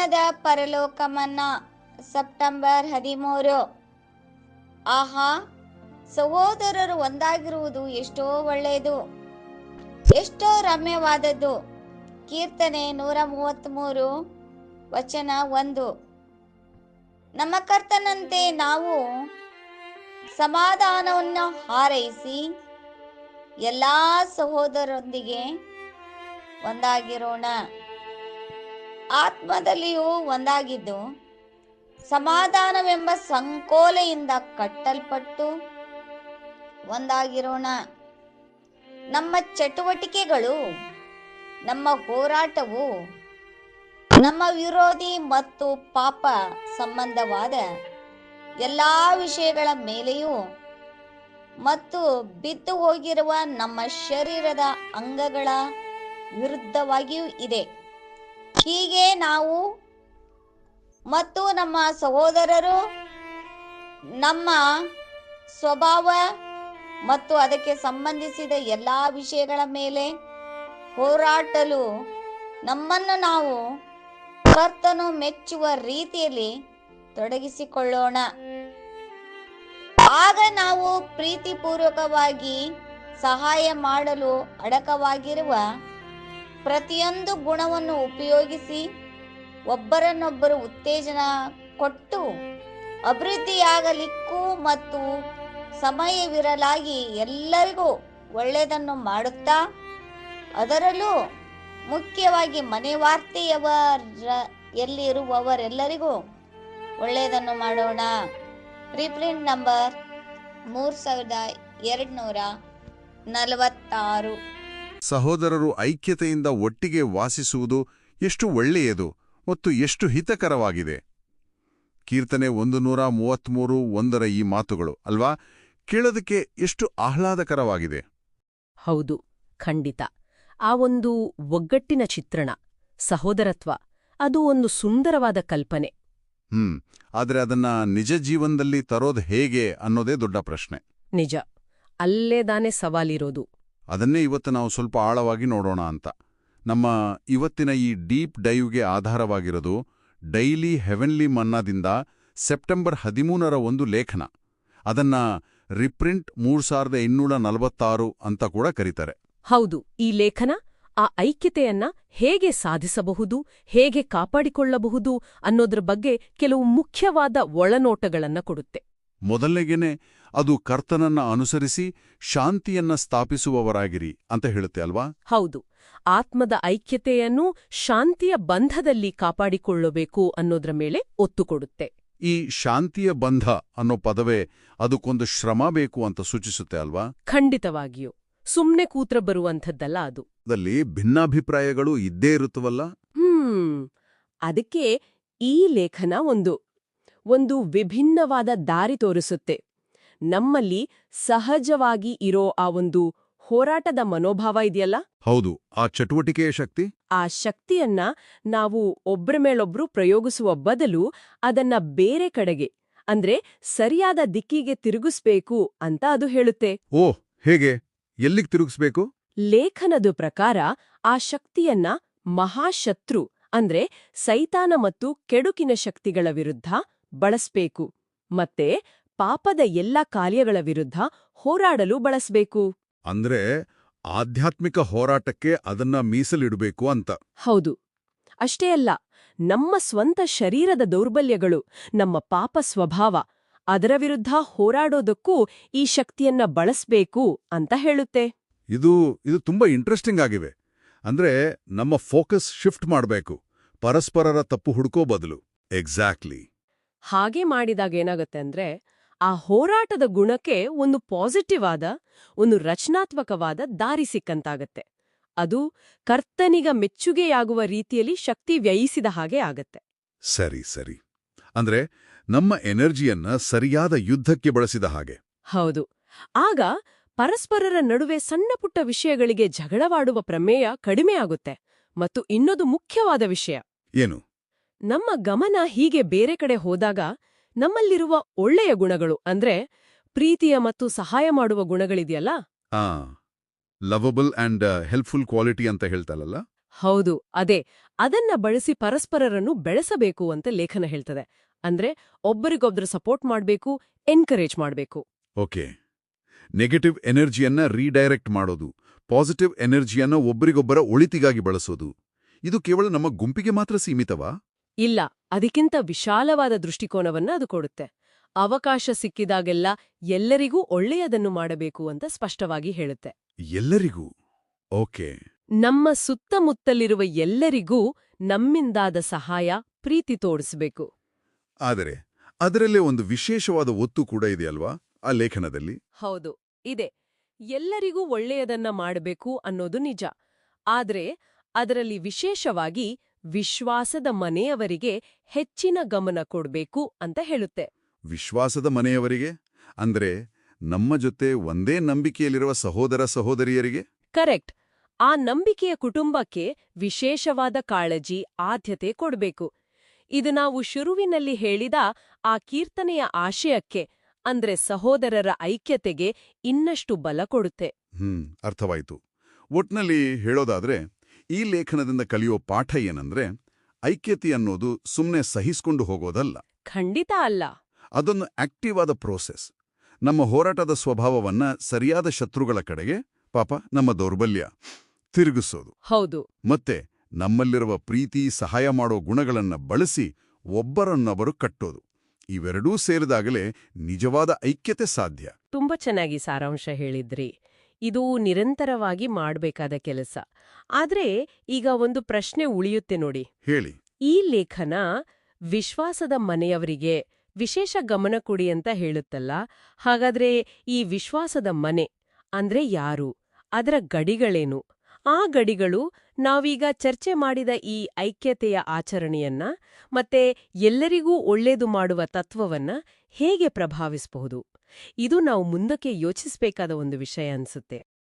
ಚಿನ್ನದ ಪರಲೋಕಮನ್ನ ಸೆಪ್ಟೆಂಬರ್ ಹದಿಮೂರು. ಆಹಾ, ಸಹೋದರರು ಒಂದಾಗಿರುವುದು ಎಷ್ಟೋ ಒಳ್ಳೆಯದು, ಎಷ್ಟೋ ರಮ್ಯವಾದದ್ದು. ಕೀರ್ತನೆ ನೂರ ಮೂವತ್ತ್ಮೂರು ವಚನ ಒಂದು. ನಮ್ಮ ಕರ್ತನಂತೆ ನಾವು ಸಮಾಧಾನವನ್ನು ಹಾರೈಸಿ ಎಲ್ಲ ಸಹೋದರರೊಂದಿಗೆ ಒಂದಾಗಿರೋಣ. ಆತ್ಮದಲ್ಲಿಯೂ ಒಂದಾಗಿದ್ದು ಸಮಾಧಾನವೆಂಬ ಸಂಕೋಲೆಯಿಂದ ಕಟ್ಟಲ್ಪಟ್ಟು ಒಂದಾಗಿರೋಣ. ನಮ್ಮ ಚಟುವಟಿಕೆಗಳು, ನಮ್ಮ ಹೋರಾಟವು ನಮ್ಮ ವಿರೋಧಿ ಮತ್ತು ಪಾಪ ಸಂಬಂಧವಾದ ಎಲ್ಲ ವಿಷಯಗಳ ಮೇಲೆಯೂ ಮತ್ತು ಬಿದ್ದು ಹೋಗಿರುವ ನಮ್ಮ ಶರೀರದ ಅಂಗಗಳ ವಿರುದ್ಧವಾಗಿಯೂ ಇದೆ. ಹೀಗೆ ನಾವು ಮತ್ತು ನಮ್ಮ ಸಹೋದರರು ನಮ್ಮ ಸ್ವಭಾವ ಮತ್ತು ಅದಕ್ಕೆ ಸಂಬಂಧಿಸಿದ ಎಲ್ಲ ವಿಷಯಗಳ ಮೇಲೆ ಹೋರಾಟಲು ನಮ್ಮನ್ನು ನಾವು ಕರ್ತನು ಮೆಚ್ಚುವ ರೀತಿಯಲ್ಲಿ ತೊಡಗಿಸಿಕೊಳ್ಳೋಣ. ಆಗ ನಾವು ಪ್ರೀತಿಪೂರ್ವಕವಾಗಿ ಸಹಾಯ ಮಾಡಲು ಅಡಕವಾಗಿರುವ ಪ್ರತಿಯೊಂದು ಗುಣವನ್ನು ಉಪಯೋಗಿಸಿ ಒಬ್ಬರನ್ನೊಬ್ಬರು ಉತ್ತೇಜನ ಕೊಟ್ಟು ಅಭಿವೃದ್ಧಿಯಾಗಲಿಕ್ಕೂ ಮತ್ತು ಸಮಯವಿರಲಾಗಿ ಎಲ್ಲರಿಗೂ ಒಳ್ಳೆಯದನ್ನು ಮಾಡುತ್ತಾ, ಅದರಲ್ಲೂ ಮುಖ್ಯವಾಗಿ ಮನೆ ವಾರ್ತೆಯವರ ಎಲ್ಲಿರುವವರೆಲ್ಲರಿಗೂ ಒಳ್ಳೆಯದನ್ನು ಮಾಡೋಣ. ರಿಪ್ರಿಂಟ್ ನಂಬರ್ ಮೂರು ಸಾವಿರದ ಎರಡು ನೂರ ನಲವತ್ತಾರು. ಸಹೋದರರು ಐಕ್ಯತೆಯಿಂದ ಒಟ್ಟಿಗೆ ವಾಸಿಸುವುದು ಎಷ್ಟು ಒಳ್ಳೆಯದು ಮತ್ತು ಎಷ್ಟು ಹಿತಕರವಾಗಿದೆ. ಕೀರ್ತನೆ ಒಂದು ನೂರ ಮೂವತ್ತ್ಮೂರು ಒಂದರ ಈ ಮಾತುಗಳು ಅಲ್ವಾ? ಕೇಳೋದಕ್ಕೆ ಎಷ್ಟು ಆಹ್ಲಾದಕರವಾಗಿದೆ. ಹೌದು ಖಂಡಿತ. ಆ ಒಂದು ಒಗ್ಗಟ್ಟಿನ ಚಿತ್ರಣ ಸಹೋದರತ್ವ ಅದು ಒಂದು ಸುಂದರವಾದ ಕಲ್ಪನೆ. ಹ್ಮ್ ಆದ್ರೆ ಅದನ್ನ ನಿಜ ಜೀವನದಲ್ಲಿ ತರೋದು ಹೇಗೆ ಅನ್ನೋದೇ ದೊಡ್ಡ ಪ್ರಶ್ನೆ. ನಿಜ ಅಲ್ಲೇ ದಾನೇ ಸವಾಲಿರೋದು. ಅದನ್ನೇ ಇವತ್ತು ನಾವು ಸ್ವಲ್ಪ ಆಳವಾಗಿ ನೋಡೋಣ ಅಂತ. ನಮ್ಮ ಇವತ್ತಿನ ಈ ಡೀಪ್ ಡೈವ್ಗೆ ಆಧಾರವಾಗಿರೋದು ಡೈಲಿ ಹೆವೆನ್ಲಿ ಮನ್ನಾದಿಂದ ಸೆಪ್ಟೆಂಬರ್ ಹದಿಮೂರರ ಒಂದು ಲೇಖನ. ಅದನ್ನ ರಿಪ್ರಿಂಟ್ ಮೂರು ಸಾವಿರದ ಇನ್ನೂರ ನಲವತ್ತಾರು ಅಂತ ಕೂಡ ಕರೀತಾರೆ. ಹೌದು ಈ ಲೇಖನ ಆ ಐಕ್ಯತೆಯನ್ನ ಹೇಗೆ ಸಾಧಿಸಬಹುದು ಹೇಗೆ ಕಾಪಾಡಿಕೊಳ್ಳಬಹುದು ಅನ್ನೋದ್ರ ಬಗ್ಗೆ ಕೆಲವು ಮುಖ್ಯವಾದ ಒಳನೋಟಗಳನ್ನ ಕೊಡುತ್ತೆ. ಮೊದಲನೆಗೇನೆ ಅದು ಕರ್ತನನ್ನ ಅನುಸರಿಸಿ ಶಾಂತಿಯನ್ನ ಸ್ಥಾಪಿಸುವವರಾಗಿರಿ ಅಂತ ಹೇಳುತ್ತೆ ಅಲ್ವಾ? ಹೌದು. ಆತ್ಮದ ಐಕ್ಯತೆಯನ್ನು ಶಾಂತಿಯ ಬಂಧದಲ್ಲಿ ಕಾಪಾಡಿಕೊಳ್ಳಬೇಕು ಅನ್ನೋದ್ರ ಮೇಲೆ ಒತ್ತು ಕೊಡುತ್ತೆ. ಈ ಶಾಂತಿಯ ಬಂಧ ಅನ್ನೋ ಪದವೇ ಅದಕ್ಕೊಂದು ಶ್ರಮ ಬೇಕು ಅಂತ ಸೂಚಿಸುತ್ತೆ ಅಲ್ವಾ? ಖಂಡಿತವಾಗಿಯೂ. ಸುಮ್ನೆ ಕೂತ್ರ ಬರುವಂಥದ್ದಲ್ಲ ಅದು. ಅಲ್ಲಿ ಭಿನ್ನಾಭಿಪ್ರಾಯಗಳು ಇದ್ದೇ ಇರುತ್ತವಲ್ಲ? ಹ್ಮ್. ಅದಕ್ಕೆ ಈ ಲೇಖನ ಒಂದು. ಒಂದು ವಿಭಿನ್ನವಾದ ದಾರಿ ತೋರಿಸುತ್ತೆ. ನಮ್ಮಲ್ಲಿ ಸಹಜವಾಗಿ ಇರೋ ಆ ಒಂದು ಹೋರಾಟದ ಮನೋಭಾವ ಇದೆಯಲ್ಲ? ಹೌದು. ಆ ಚಟುವಟಿಕೆಯ ಶಕ್ತಿ? ಆ ಶಕ್ತಿಯನ್ನ ನಾವು ಒಬ್ಬರ ಮೇಳೊಬ್ರು ಪ್ರಯೋಗಿಸುವ ಬದಲು ಅದನ್ನ ಬೇರೆ ಕಡೆಗೆ ಅಂದ್ರೆ ಸರಿಯಾದ ದಿಕ್ಕಿಗೆ ತಿರುಗಿಸ್ಬೇಕು ಅಂತ ಅದು ಹೇಳುತ್ತೆ. ಓ ಹೇಗೆ? ಎಲ್ಲಿಗ್ ತಿರುಗಿಸ್ಬೇಕು? ಲೇಖನದ ಪ್ರಕಾರ ಆ ಶಕ್ತಿಯನ್ನ ಮಹಾಶತ್ರು ಅಂದ್ರೆ ಸೈತಾನ ಮತ್ತು ಕೆಡುಕಿನ ಶಕ್ತಿಗಳ ವಿರುದ್ಧ ಬಳಸ್ಬೇಕು. ಮತ್ತೆ ಪಾಪದ ಎಲ್ಲ ಕಾರ್ಯಗಳ ವಿರುದ್ಧ ಹೋರಾಡಲು ಬಳಸಬೇಕು. ಅಂದ್ರೆ ಆಧ್ಯಾತ್ಮಿಕ ಹೋರಾಟಕ್ಕೆ ಅದನ್ನ ಮೀಸಲಿಡಬೇಕು ಅಂತ. ಹೌದು. ಅಷ್ಟೇ ಅಲ್ಲ ನಮ್ಮ ಸ್ವಂತ ಶರೀರದ ದೌರ್ಬಲ್ಯಗಳು ನಮ್ಮ ಪಾಪ ಸ್ವಭಾವ ಅದರ ವಿರುದ್ಧ ಹೋರಾಡೋದಕ್ಕೂ ಈ ಶಕ್ತಿಯನ್ನ ಬಳಸಬೇಕು ಅಂತ ಹೇಳುತ್ತೆ. ಇದು ಇದು ತುಂಬಾ ಇಂಟ್ರೆಸ್ಟಿಂಗ್ ಆಗಿವೆ. ಅಂದ್ರೆ ನಮ್ಮ ಫೋಕಸ್ ಶಿಫ್ಟ್ ಮಾಡಬೇಕು. ಪರಸ್ಪರರ ತಪ್ಪು ಹುಡ್ಕೋ ಬದಲು. ಎಕ್ಸಾಕ್ಟ್ಲಿ ಹಾಗೆ ಮಾಡಿದಾಗ ಏನಾಗುತ್ತೆ ಅಂದ್ರೆ ಆ ಹೋರಾಟದ ಗುಣಕ್ಕೆ ಒಂದು ಪಾಸಿಟಿವ್ ಆದ ಒಂದು ರಚನಾತ್ಮಕವಾದ ದಾರಿ ಸಿಕ್ಕಂತಾಗತ್ತೆ. ಅದು ಕರ್ತನಿಗ ಮೆಚ್ಚುಗೆಯಾಗುವ ರೀತಿಯಲ್ಲಿ ಶಕ್ತಿ ವ್ಯಯಿಸಿದ ಹಾಗೆ ಆಗತ್ತೆ. ಸರಿ ಸರಿ. ಅಂದ್ರೆ ನಮ್ಮ ಎನರ್ಜಿಯನ್ನ ಸರಿಯಾದ ಯುದ್ಧಕ್ಕೆ ಬಳಸಿದ ಹಾಗೆ. ಹೌದು. ಆಗ ಪರಸ್ಪರರ ನಡುವೆ ಸಣ್ಣಪುಟ್ಟ ವಿಷಯಗಳಿಗೆ ಜಗಳವಾಡುವ ಪ್ರಮೇಯ ಕಡಿಮೆಯಾಗುತ್ತೆ ಮತ್ತು ಇನ್ನೊಂದು ಮುಖ್ಯವಾದ ವಿಷಯ. ಏನು? ನಮ್ಮ ಗಮನ ಹೀಗೆ ಬೇರೆ ಕಡೆ ಹೋದಾಗ ನಮ್ಮಲ್ಲಿರುವ ಒಳ್ಳೆಯ ಗುಣಗಳು ಅಂದ್ರೆ ಪ್ರೀತಿಯ ಮತ್ತು ಸಹಾಯ ಮಾಡುವ ಗುಣಗಳಿದೆಯಲ್ಲ? ಆ ಲವಬಲ್ ಅಂಡ್ ಹೆಲ್ಪ್ಫುಲ್ ಕ್ವಾಲಿಟಿ ಅಂತ ಹೇಳ್ತಾರಲ್ಲ? ಹೌದು ಅದೇ. ಅದನ್ನ ಬಳಸಿ ಪರಸ್ಪರರನ್ನು ಬೆಳೆಸಬೇಕು ಅಂತ ಲೇಖನ ಹೇಳ್ತದೆ. ಅಂದ್ರೆ ಒಬ್ಬರಿಗೊಬ್ಬರು ಸಪೋರ್ಟ್ ಮಾಡಬೇಕು ಎನ್ಕರೇಜ್ ಮಾಡಬೇಕು. ಓಕೆ. ನೆಗೆಟಿವ್ ಎನರ್ಜಿಯನ್ನ ರೀಡೈರೆಕ್ಟ್ ಮಾಡೋದು ಪಾಸಿಟಿವ್ ಎನರ್ಜಿಯನ್ನ ಒಬ್ಬರಿಗೊಬ್ಬರ ಒಳಿತಿಗಾಗಿ ಬಳಸೋದು. ಇದು ಕೇವಲ ನಮ್ಮ ಗುಂಪಿಗೆ ಮಾತ್ರ ಸೀಮಿತವಾ? ಇಲ್ಲ ಅದಕ್ಕಿಂತ ವಿಶಾಲವಾದ ದೃಷ್ಟಿಕೋನವನ್ನ ಅದು ಕೊಡುತ್ತೆ. ಅವಕಾಶ ಸಿಕ್ಕಿದಾಗೆಲ್ಲ ಎಲ್ಲರಿಗೂ ಒಳ್ಳೆಯದನ್ನು ಮಾಡಬೇಕು ಅಂತ ಸ್ಪಷ್ಟವಾಗಿ ಹೇಳುತ್ತೆ. ಎಲ್ಲರಿಗೂ? ಓಕೆ. ನಮ್ಮ ಸುತ್ತಮುತ್ತಲಿರುವ ಎಲ್ಲರಿಗೂ ನಮ್ಮಿಂದಾದ ಸಹಾಯ ಪ್ರೀತಿ ತೋರಿಸಬೇಕು. ಆದರೆ ಅದರಲ್ಲೇ ಒಂದು ವಿಶೇಷವಾದ ಒತ್ತು ಕೂಡ ಇದೆಯಲ್ವಾ ಆ ಲೇಖನದಲ್ಲಿ? ಹೌದು ಇದೆ. ಎಲ್ಲರಿಗೂ ಒಳ್ಳೆಯದನ್ನ ಮಾಡಬೇಕು ಅನ್ನೋದು ನಿಜ. ಆದರೆ ಅದರಲ್ಲಿ ವಿಶೇಷವಾಗಿ ವಿಶ್ವಾಸದ ಮನೆಯವರಿಗೆ ಹೆಚ್ಚಿನ ಗಮನ ಕೊಡಬೇಕು ಅಂತ ಹೇಳುತ್ತೆ. ವಿಶ್ವಾಸದ ಮನೆಯವರಿಗೆ? ಅಂದ್ರೆ ನಮ್ಮ ಜೊತೆ ಒಂದೇ ನಂಬಿಕೆಯಲ್ಲಿರುವ ಸಹೋದರ ಸಹೋದರಿಯರಿಗೆ? ಕರೆಕ್ಟ್. ಆ ನಂಬಿಕೆಯ ಕುಟುಂಬಕ್ಕೆ ವಿಶೇಷವಾದ ಕಾಳಜಿ ಆದ್ಯತೆ ಕೊಡಬೇಕು. ಇದು ನಾವು ಶುರುವಿನಲ್ಲಿ ಹೇಳಿದ ಆ ಕೀರ್ತನೆಯ ಆಶಯಕ್ಕೆ ಅಂದ್ರೆ ಸಹೋದರರ ಐಕ್ಯತೆಗೆ ಇನ್ನಷ್ಟು ಬಲ ಕೊಡುತ್ತೆ. ಹ್ಮ್ ಅರ್ಥವಾಯಿತು. ಒಟ್ನಲ್ಲಿ ಹೇಳೋದಾದ್ರೆ ಈ ಲೇಖನದಿಂದ ಕಲಿಯೋ ಪಾಠ ಏನಂದ್ರೆ ಐಕ್ಯತೆ ಅನ್ನೋದು ಸುಮ್ಮನೆ ಸಹಿಸ್ಕೊಂಡು ಹೋಗೋದಲ್ಲ. ಖಂಡಿತ ಅಲ್ಲ. ಅದೊಂದು ಆಕ್ಟಿವ್ ಆದ ಪ್ರೋಸೆಸ್. ನಮ್ಮ ಹೋರಾಟದ ಸ್ವಭಾವವನ್ನ ಸರಿಯಾದ ಶತ್ರುಗಳ ಕಡೆಗೆ ಪಾಪ ನಮ್ಮ ದೌರ್ಬಲ್ಯ ತಿರುಗಿಸೋದು. ಹೌದು. ಮತ್ತೆ ನಮ್ಮಲ್ಲಿರುವ ಪ್ರೀತಿ ಸಹಾಯ ಮಾಡೋ ಗುಣಗಳನ್ನ ಬಳಸಿ ಒಬ್ಬರನ್ನೊಬ್ಬರು ಕಟ್ಟೋದು. ಇವೆರಡೂ ಸೇರಿದಾಗಲೇ ನಿಜವಾದ ಐಕ್ಯತೆ ಸಾಧ್ಯ. ತುಂಬಾ ಚೆನ್ನಾಗಿ ಸಾರಾಂಶ ಹೇಳಿದ್ರಿ. ಇದು ನಿರಂತರವಾಗಿ ಮಾಡಬೇಕಾದ ಕೆಲಸ. ಆದ್ರೆ ಈಗ ಒಂದು ಪ್ರಶ್ನೆ ಉಳಿಯುತ್ತೆ ನೋಡಿ. ಹೇಳಿ. ಈ ಲೇಖನ ವಿಶ್ವಾಸದ ಮನೆಯವರಿಗೆ ವಿಶೇಷ ಗಮನ ಕೊಡಿ ಅಂತ ಹೇಳುತ್ತಲ್ಲ. ಹಾಗಾದ್ರೆ ಈ ವಿಶ್ವಾಸದ ಮನೆ ಅಂದ್ರೆ ಯಾರು? ಅದರ ಗಡಿಗಳೇನು? ಆ ಗಡಿಗಳು ನಾವೀಗ ಚರ್ಚೆ ಮಾಡಿದ ಈ ಐಕ್ಯತೆಯ ಆಚರಣೆಯನ್ನ ಮತ್ತೆ ಎಲ್ಲರಿಗೂ ಒಳ್ಳೇದು ಮಾಡುವ ತತ್ವವನ್ನ ಹೇಗೆ ಪ್ರಭಾವಿಸಬಹುದು? ಇದು ನಾವು ಮುಂದಕ್ಕೆ ಯೋಚಿಸಬೇಕಾದ ಒಂದು ವಿಷಯ ಅನ್ಸುತ್ತೆ.